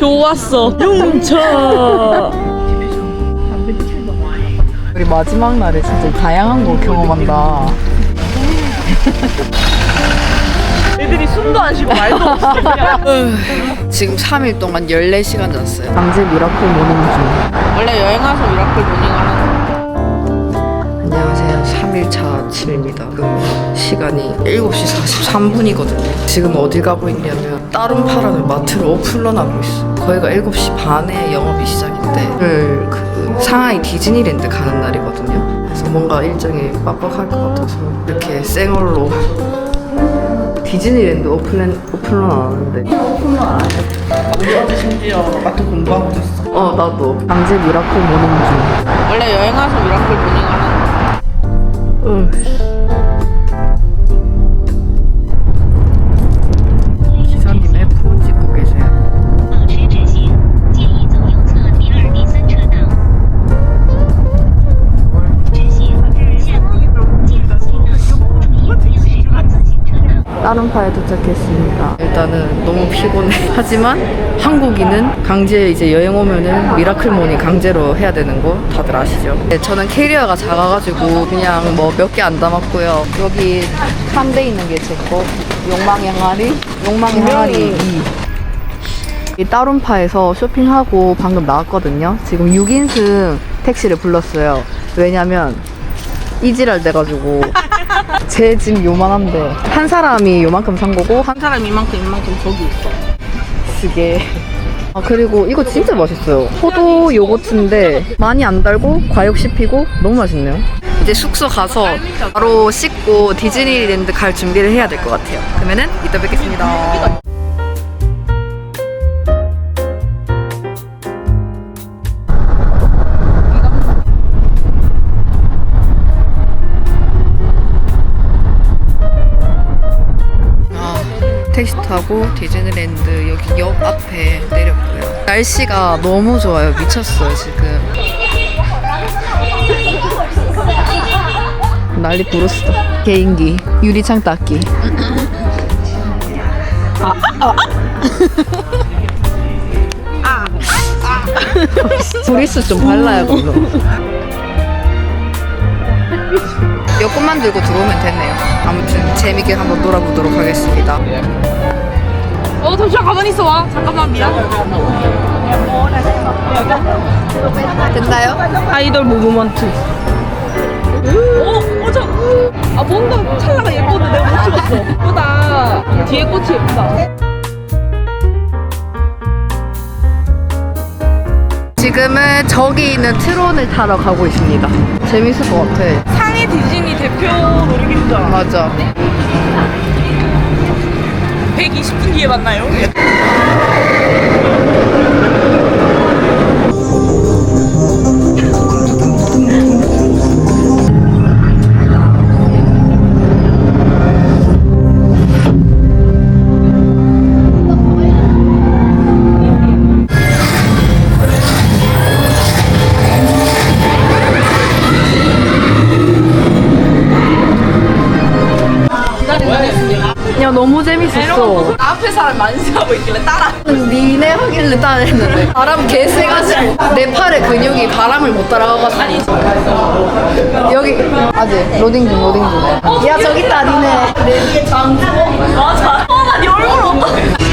좋았어. 용차. 우리 마지막 날에 진짜 다양한 거 경험한다. 애들이 숨도 안 쉬고 말도 없어. 지금 3일 동안 14시간 잤어요. 강제 미라클 모닝 중. 원래 여행 와서 미라클 모닝을 하는. 3일차 아침입니다. 그 시간이 7시 43분이거든요. 지금 어디 가고 있냐면 따룸파라는 마트를 오픈런하고 있어. 거기가 7시 반에 영업이 시작인데 오늘 그 상하이 디즈니랜드 가는 날이거든요. 그래서 뭔가 일정이 빡빡할 것 같아서 이렇게 생얼로 디즈니랜드 오픈런 오픈런 안 하는데 우리 어제 심지어 마트 공부하고 있었어. 어 나도 강제 미라클 모닝 중. 원래 여행 와서 미라클 모닝을 하 车道。 다른 파에 도착했습니다. 일단은 너무 피곤해. 하지만 한국인은 강제 이제 여행 오면은 미라클 모닝 강제로 해야 되는 거 다들 아시죠? 네, 저는 캐리어가 작아가지고 그냥 뭐 몇 개 안 담았고요. 여기 3대 있는 게 제 거. 욕망의 항아리, 욕망의 항아리 2. 이 따룸파에서 쇼핑하고 방금 나왔거든요. 지금 6인승 택시를 불렀어요. 왜냐면 이지랄 돼가지고 제짐 요만한데 한 사람이 요만큼 산 거고 한한 사람 이만큼 이만큼 저기 있어. 쓰게. 아 그리고 이거 진짜 맛있어요. 포도 요거트인데 많이 안 달고 과육 씹히고 너무 맛있네요. 이제 숙소 가서 바로 씻고 디즈니랜드 갈 준비를 해야 될 것 같아요. 그러면은 이따 뵙겠습니다 타고 디즈니랜드 여기 역 앞에 내렸고요. 날씨가 너무 좋아요. 미쳤어요, 지금. 난리 부르스다. 개인기, 유리창 닦기. 브리스 좀 발라야 걸로. 여권만 들고 들어오면 됐네요. 아무튼 재밌게 한번 놀아보도록 하겠습니다. 어 잠시만 가만히 있어 와. 잠깐만 미안. 됐나요? 아이돌 무브먼트. 어, 어, 저, 아, 뭔가 찰나가 예쁜데 내가 못 찍었어. 예쁘다. 뒤에 꽃이 예쁘다. 지금은 저기 있는 트론을 타러 가고 있습니다. 재밌을 것 같아. 상해 디즈니 대표 놀이기구잖아. 맞아. 120분 뒤에 만나요. 야 너무 재밌었어. 앞에 사람 만세하고 있길래 따라. 니네 하길래 따냈는데 바람 개 세가지고 내 팔에 근육이 바람을 못 따라가가지고 여기 아직 로딩 중 로딩 중. 야 저기 있다 니네. 맞아. 어, 나네 얼굴 어떡해.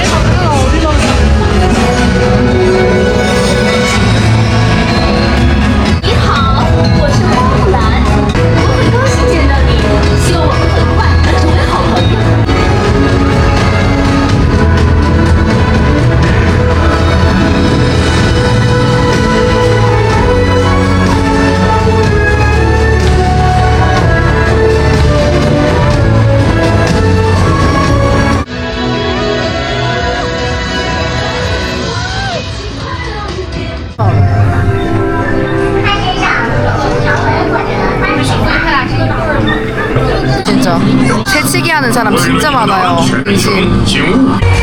사람 진짜 많아요. 인심.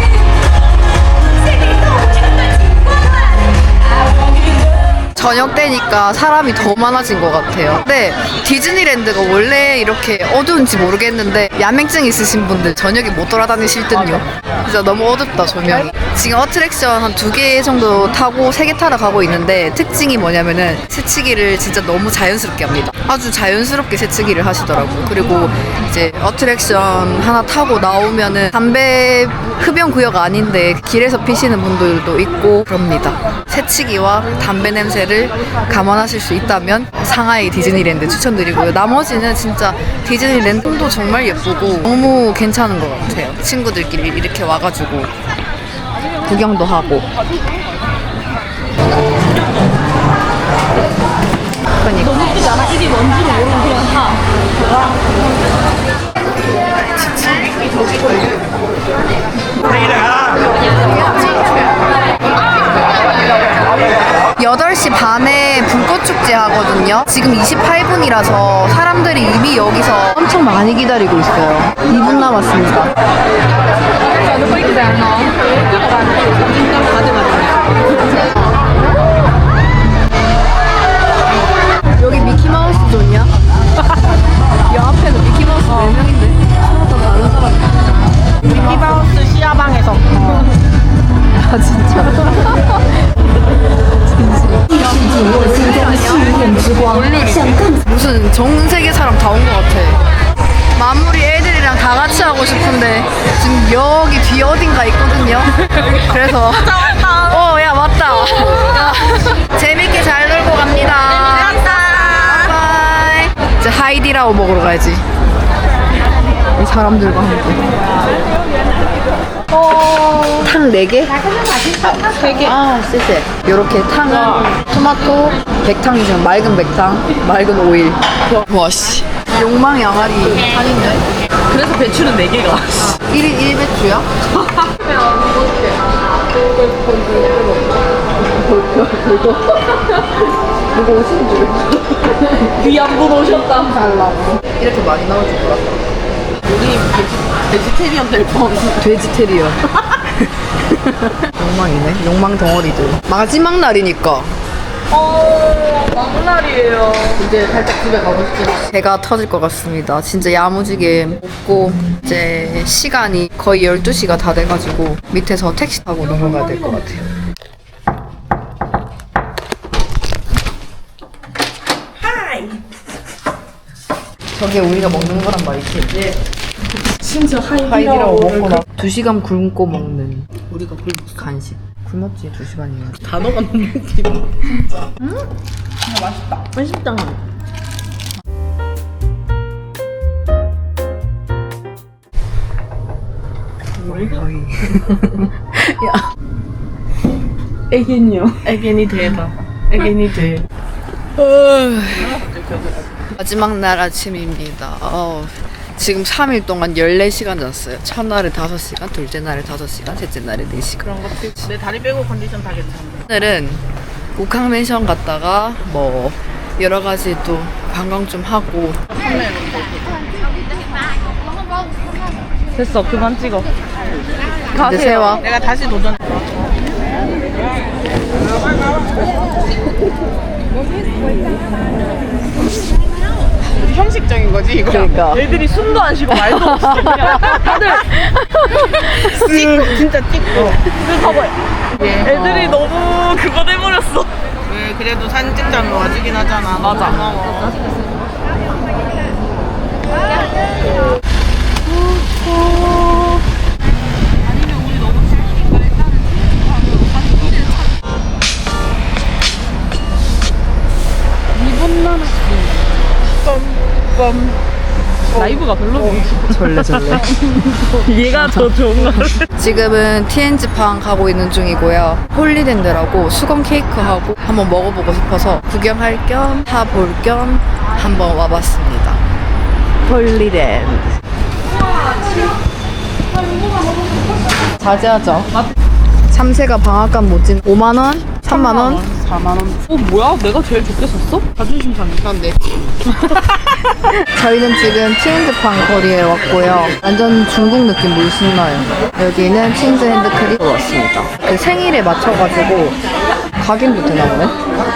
저 저녁 때니까 사람이 더 많아진 것 같아요. 근데 디즈니랜드가 원래 이렇게 어두운지 모르겠는데 야맹증 있으신 분들 저녁에 못 돌아다니실 듯요. 진짜 너무 어둡다 조명이. 지금 어트랙션 한 두 개 정도 타고 세 개 타러 가고 있는데 특징이 뭐냐면은 새치기를 진짜 너무 자연스럽게 합니다. 아주 자연스럽게 새치기를 하시더라고요. 그리고 이제 어트랙션 하나 타고 나오면은 담배 흡연 구역 아닌데 길에서 피시는 분들도 있고 그럽니다. 새치기와 담배 냄새를 감안하실 수 있다면 상하이 디즈니랜드 추천드리고요. 나머지는 진짜 디즈니랜드도 정말 예쁘고 너무 괜찮은 것 같아요. 친구들끼리 이렇게 와가지고 구경도 하고. 그러니까. 웃기지 않아? 이게 뭔지도 모르고 그냥 타. 하거든요. 지금 28분이라서 사람들이 이미 여기서 엄청 많이 기다리고 있어요. 2분 남았습니다. 전 세계 사람 다 온 것 같아. 마무리 애들이랑 다 같이 하고 싶은데 지금 여기 뒤에 어딘가 있거든요. 그래서 어, 야 맞다. 야, 재밌게 잘 놀고 갑니다. 바이바이. 이제 하이디라오 먹으러 가야지. 이 사람들과 함께. 탕 4개? 3개. 아, 쎄쎄. 요렇게 탕은 토마토, 백탕이죠. 맑은 백탕, 맑은 오일. 와, 씨. 욕망의 항아리 탕인데? 그래서 배추는 4개가. 1인 1배추야? 누구 오신 줄. 귀한 분 오셨다. 달라고. 이렇게 많이 나올 줄 몰랐어. 우리 베지, 베지테리언 될 뻔. 돼지테리언. 욕망이네. 욕망 덩어리들. 마지막 날이니까. 어, 막날이에요. 이제 살짝 집에 가고 싶긴 하 배가 터질 것 같습니다. 진짜 야무지게 먹고 이제 시간이 거의 12시가 다 돼가지고 밑에서 택시 타고 넘어가야 될 것 같아요. 저게 우리가 먹는 거란 말이지? 네. 진짜 하이디라고 먹고 나 2시간 굶고 먹는 우리가 굶었어. 간식. 굶었지 2시간이면. 단어가 너무 웃기다. 진짜. 맛있다. 맛있다. 거의. 야. 애견이요. 애견이 되다. 애견이 돼. 마지막 날 아침입니다. 어, 지금 3일 동안 14시간 잤어요. 첫날에 5시간, 둘째 날에 5시간, 셋째 날에 4시간. 그런 것들. 내 다리 빼고 컨디션 다 괜찮네. 오늘은 우캉맨션 갔다가 뭐 여러 가지 또 관광 좀 하고 됐어. 그만 찍어. 이제 세워. 내가 다시 도전. 형식적인 거지 이거. 그러니까. 애들이 숨도 안 쉬고 말도 없어. 그냥 다들 찍고 진짜 찍고. 이거 봐봐요. 애들이 너무 그거 돼버렸어. 왜 그래도 찍자면 와주긴 하잖아. 맞아. 고마워. 라이브가 별로 절레 절레. 얘가 더 좋은 거 같아. 지금은 TNG팡 가고 있는 중이고요. 홀리랜드라고 수건 케이크하고 한번 먹어보고 싶어서 구경할 겸 타볼 겸 한번 와봤습니다. 홀리랜드. 자제하죠. 참새가 방앗간 못진 5만 원, 3만 원. 4만 원. 어 뭐야? 내가 제일 좋게 샀어? 자존심 상한데. 저희는 지금 티엔즈팡 거리에 왔고요. 완전 중국 느낌 물씬 나요. 여기는 칭즈 핸드크림 왔습니다. 그 생일에 맞춰가지고 각인도 되나 보네.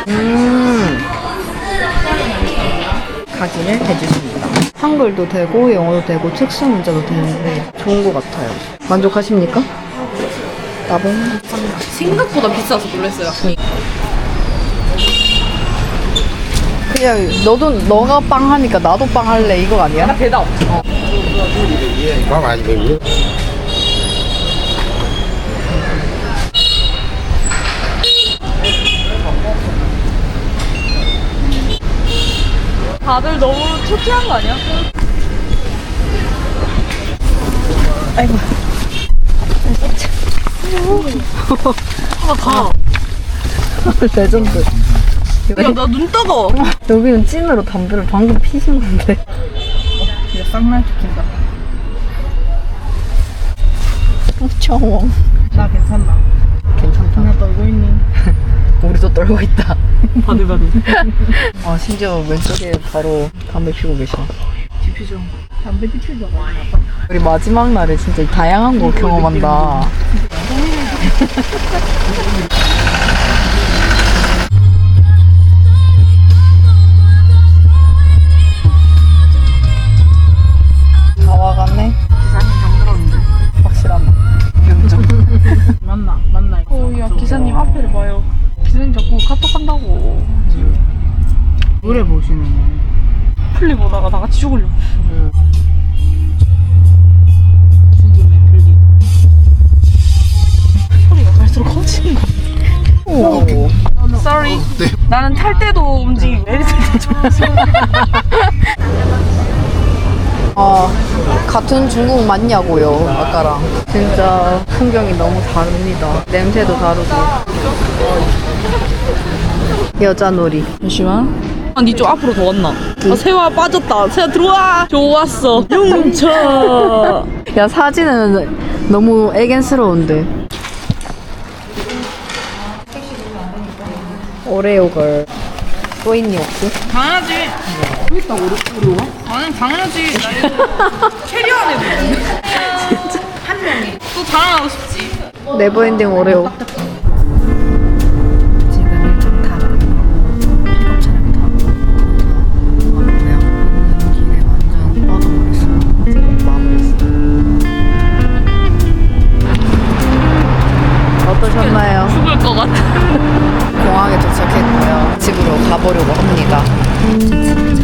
음. 각인을 해주십니다. 한글도 되고 영어도 되고 특수 문자도 되는데 좋은 것 같아요. 만족하십니까? 나봉. 생각보다 비싸서 놀랐어요. 그냥 너도 너가 빵 하니까 나도 빵 할래 이거 아니야? 대답. có mà gì 다들 너무 초췌한 거 아니야? 레전드. 야, 나눈 떠거. 여기는 찐으로 담배를 방금 피신 건데. 이제 쌍날 시킨다. 엄청 나 괜찮나? 괜찮다. 나 떨고 있니? 우리도 떨고 있다. 바들바들. 아 심지어 왼쪽에 바로 담배 피고 계셔. 디퓨저. 담배 디퓨저. 우리 마지막 날에 진짜 다양한 거 경험한다. 다 기사님 자꾸 카톡 한다고. 노래 보시는 플리 보다가 다 같이 죽으려고. 죽음의 플리. 소리가 갈수록 커지는 거. 오. Sorry. 나는 탈 때도 움직이고 내릴 때도 좋았어. 아 같은 중국 맞냐고요 아까랑. 진짜 풍경이 너무 다릅니다. 냄새도 다르고. 여자 놀이. 잠시만. 아, 니좀 앞으로 더 왔나? 아, 세화 빠졌다. 세화 들어와. 좋았어. 용차. 야 사진은 너무 애견스러운데 오레오걸 또 있니 혹시? 당연하지. 있다 오르오르. 아니 당연하지. 나 이거 캐리어 안에 있는데. 진짜 한 명이 또 자랑하고 싶지. 네버엔딩 오레오 가보려고 합니다